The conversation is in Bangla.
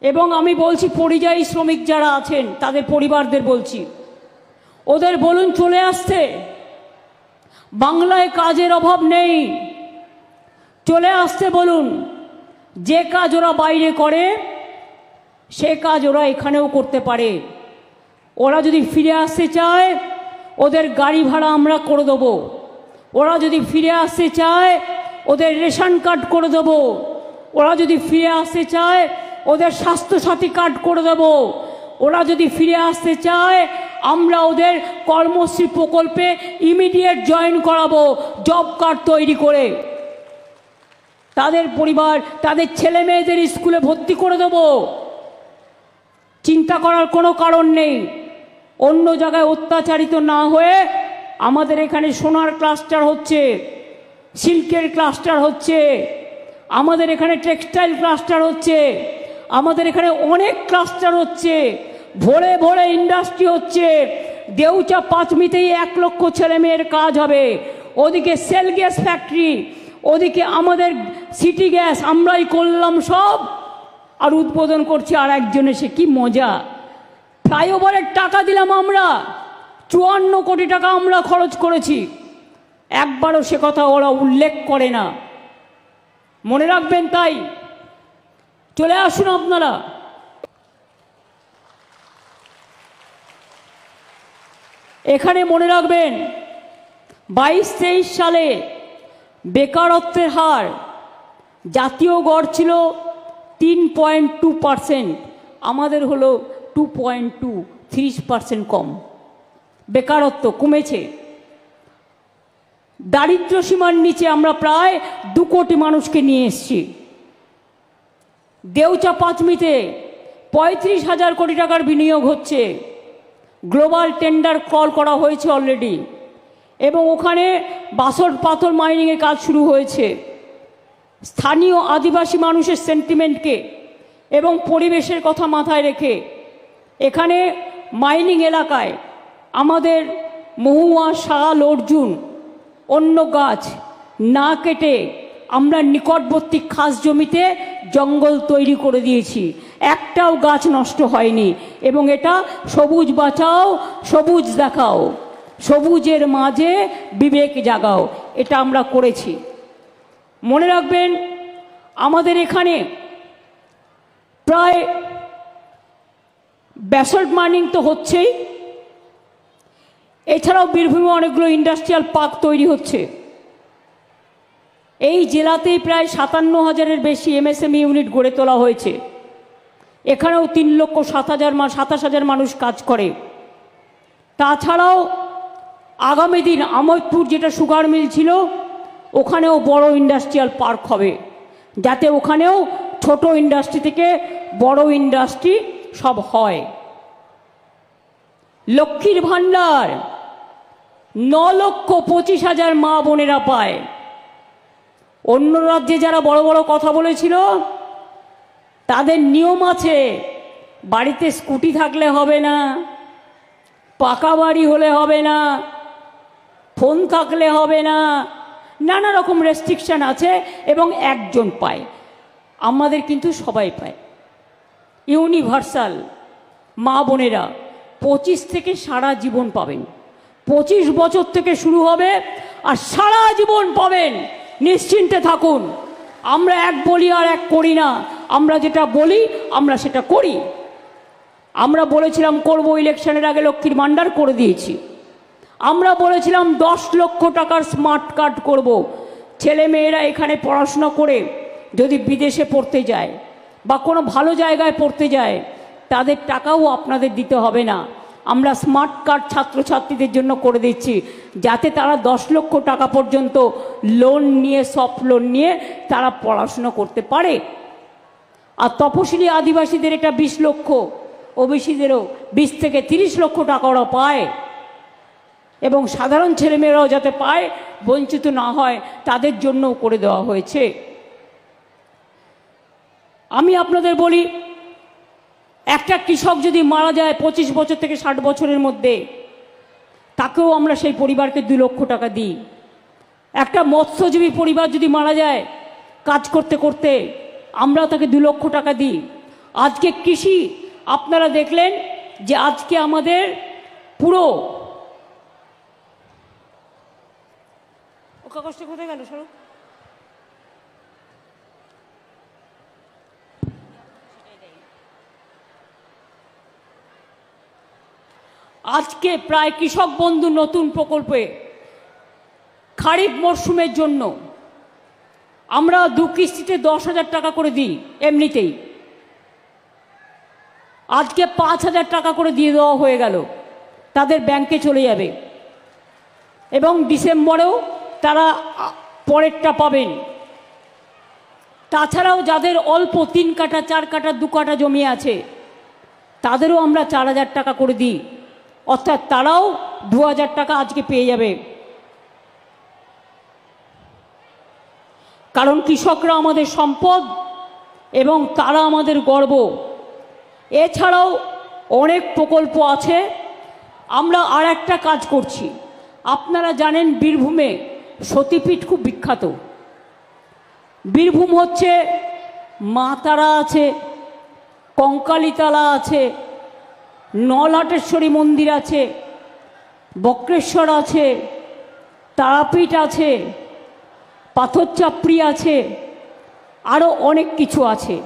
এবং আমি বলছি পরিযায়ী শ্রমিক যারা আছেন, তাদের পরিবারদের বলছি। ওদের বলুন চলে আসতে বাংলায় কাজের অভাব নেই। চলে আসতে বলুন। যে কাজ ওরা বাইরে করে, সে কাজ ওরা এখানেও করতে পারে। ওরা যদি ফিরে আসতে চায়, ওদের গাড়ি ভাড়া আমরা করে দেবো। ওরা যদি ফিরে আসতে চায়, ওদের রেশন কার্ড করে দেবো। ওরা যদি ফিরে আসতে চায় ওদের স্বাস্থ্যসাথী কার্ড করে দেবো। ওরা যদি ফিরে আসতে চায়, আমরা ওদের কর্মশ্রী প্রকল্পে ইমিডিয়েট জয়েন করাবো জব কার্ড তৈরি করে। তাদের পরিবার, তাদের ছেলে মেয়েদের স্কুলে ভর্তি করে দেবো। চিন্তা করার কোনো কারণ নেই। অন্য জায়গায় অত্যাচারিত না হয়ে আমাদের এখানে সোনার ক্লাস্টার হচ্ছে, সিল্কের ক্লাস্টার হচ্ছে, আমাদের এখানে টেক্সটাইল ক্লাস্টার হচ্ছে আমাদের এখানে অনেক ক্লাস্টার হচ্ছে। ভোরে ভোরে ইন্ডাস্ট্রি হচ্ছে। দেউচা পাঁচমিতেই এক লক্ষ ছেলে মেয়ের কাজ হবে। ওদিকে সেল গ্যাস ফ্যাক্টরি ওদিকে আমাদের সিটি গ্যাস আমরাই করলাম সব। আর উদ্বোধন করছে আর একজন এসে কি মজা। ফ্লাইওভারের টাকা দিলাম আমরা। চুয়ান্ন কোটি টাকা আমরা খরচ করেছি। একবারও সে কথা ওরা উল্লেখ করে না। মনে রাখবেন তাই? চলে আসুন আপনারা। এখানে মনে রাখবেন, বাইশ তেইশ সালে বেকারত্বের হার জাতীয় গড় ছিল তিন পয়েন্ট টু পারসেন্ট, আমাদের হলো টু পয়েন্ট টু, ত্রিশ পারসেন্ট কম। বেকারত্ব কমেছে। দারিদ্র সীমার নিচে আমরা প্রায় দু কোটি মানুষকে নিয়ে এসেছি। দেউচা পাঁচমিতে পঁয়ত্রিশ হাজার কোটি টাকার বিনিয়োগ হচ্ছে। গ্লোবাল টেন্ডার কল করা হয়েছে অলরেডি। এবং ওখানে বাসর পাথর মাইনিংয়ের কাজ শুরু হয়েছে। স্থানীয় আদিবাসী মানুষের সেন্টিমেন্টকে এবং পরিবেশের কথা মাথায় রেখে এখানে মাইনিং এলাকায় আমাদের মহুয়া, শাল, অর্জুন, অন্য গাছ না কেটে আমরা নিকটবর্তী খাস জমিতে জঙ্গল তৈরি করে দিয়েছি। একটাও গাছ নষ্ট হয়নি এবং এটা সবুজ বাঁচাও, সবুজ দেখাও, সবুজের মাঝে বিবেক জাগাও, এটা আমরা করেছি। মনে রাখবেন, আমাদের এখানে প্রায় ব্যাসল্ট মাইনিং তো হচ্ছেই। এছাড়াও বীরভূমে অনেকগুলো ইন্ডাস্ট্রিয়াল পার্ক তৈরি হচ্ছে। এই জেলাতেই প্রায় সাতান্ন হাজারের বেশি এমএসএমই ইউনিট গড়ে তোলা হয়েছে। এখানেও তিন লক্ষ সাত হাজার মা সাতাশ হাজার মানুষ কাজ করে। তাছাড়াও আগামী দিন আমোদপুর যেটা সুগার মিল ছিল, ওখানেও বড় ইন্ডাস্ট্রিয়াল পার্ক হবে। যাতে ওখানেও ছোট ইন্ডাস্ট্রি থেকে বড় ইন্ডাস্ট্রি সব হয়। লক্ষ্মীর ভাণ্ডার ন লক্ষ পঁচিশ হাজার মা বোনেরা পায়। অন্য রাজ্যে যারা বড় বড় কথা বলেছিল, তাদের নিয়ম আছে, বাড়িতে স্কুটি থাকলে হবে না, পাকা বাড়ি হলে হবে না, ফোন থাকলে হবে না, নানা রকম রেস্ট্রিকশান আছে এবং একজন পায়। আমাদের কিন্তু সবাই পায়। ইউনিভার্সাল, মা বোনেরা পঁচিশ থেকে সারা জীবন পাবেন। পঁচিশ বছর থেকে শুরু হবে আর সারা জীবন পাবেন। নিশ্চিন্তে থাকুন। আমরা এক বলি আর এক করি না। আমরা যেটা বলি, আমরা সেটা করি। আমরা বলেছিলাম, করব ইলেকশনের আগে লক্ষ্মীর ভাণ্ডার করে দিয়েছি। আমরা বলেছিলাম, দশ লক্ষ টাকার স্মার্ট কার্ড করব। ছেলে মেয়েরা এখানে পড়াশোনা করে যদি বিদেশে পড়তে যায় বা কোনো ভালো জায়গায় পড়তে যায়, তাদের টাকাও আপনাদের দিতে হবে না। আমরা স্মার্ট কার্ড ছাত্রছাত্রীদের জন্য করে দিচ্ছি। যাতে তারা দশ লক্ষ টাকা পর্যন্ত লোন নিয়ে সফট লোন নিয়ে তারা পড়াশুনো করতে পারে। আর তপশিলি আদিবাসীদের এটা বিশ লক্ষ, ওবিসিদেরও বিশ থেকে তিরিশ লক্ষ টাকা ওরা পায়। এবং সাধারণ ছেলেমেয়েরাও যাতে পায়, বঞ্চিত না হয়, তাদের জন্যও করে দেওয়া হয়েছে। আমি আপনাদের বলি একটা কৃষক যদি মারা যায় পঁচিশ বছর থেকে ষাট বছরের মধ্যে, তাকেও আমরা সেই পরিবারকে দু লক্ষ টাকা দিই। একটা মৎস্যজীবী পরিবার যদি মারা যায় কাজ করতে করতে, আমরাও তাকে দু লক্ষ টাকা দিই। আজকে কৃষি, আপনারা দেখলেন যে আজকে আমাদের পুরো কাগজটা কোথায় গেল? সরু। আজকে প্রায় কৃষক বন্ধু নতুন প্রকল্পে খারিফ মরশুমের জন্য আমরা দু কিস্তিতে দশ হাজার টাকা করে দিই, এমনিতেই। আজকে পাঁচ হাজার টাকা করে দিয়ে দেওয়া হয়ে গেল, তাদের ব্যাংকে চলে যাবে। এবং ডিসেম্বরেও তারা পরেরটা পাবেন। তাছাড়াও যাদের অল্প তিন কাঠা, চার কাঠা, দু কাঠা জমি আছে, তাদেরও আমরা চার হাজার টাকা করে দিই। অর্থাৎ তারাও দু হাজার টাকা আজকে পেয়ে যাবে। কারণ কৃষকরা আমাদের সম্পদ এবং তারা আমাদের গর্ব। এছাড়াও অনেক প্রকল্প আছে। আমরা আর একটা কাজ করছি। আপনারা জানেন বীরভূমে সতীপীঠ খুব বিখ্যাত। বীরভূম হচ্ছে মা তারা আছে, কঙ্কালীতলা আছে নলহাটেশ্বরী মন্দির আছে বক্রেশ্বর আছে তারাপীঠ আছে পাথরচাপড়ি আছে আরও অনেক কিছু আছে।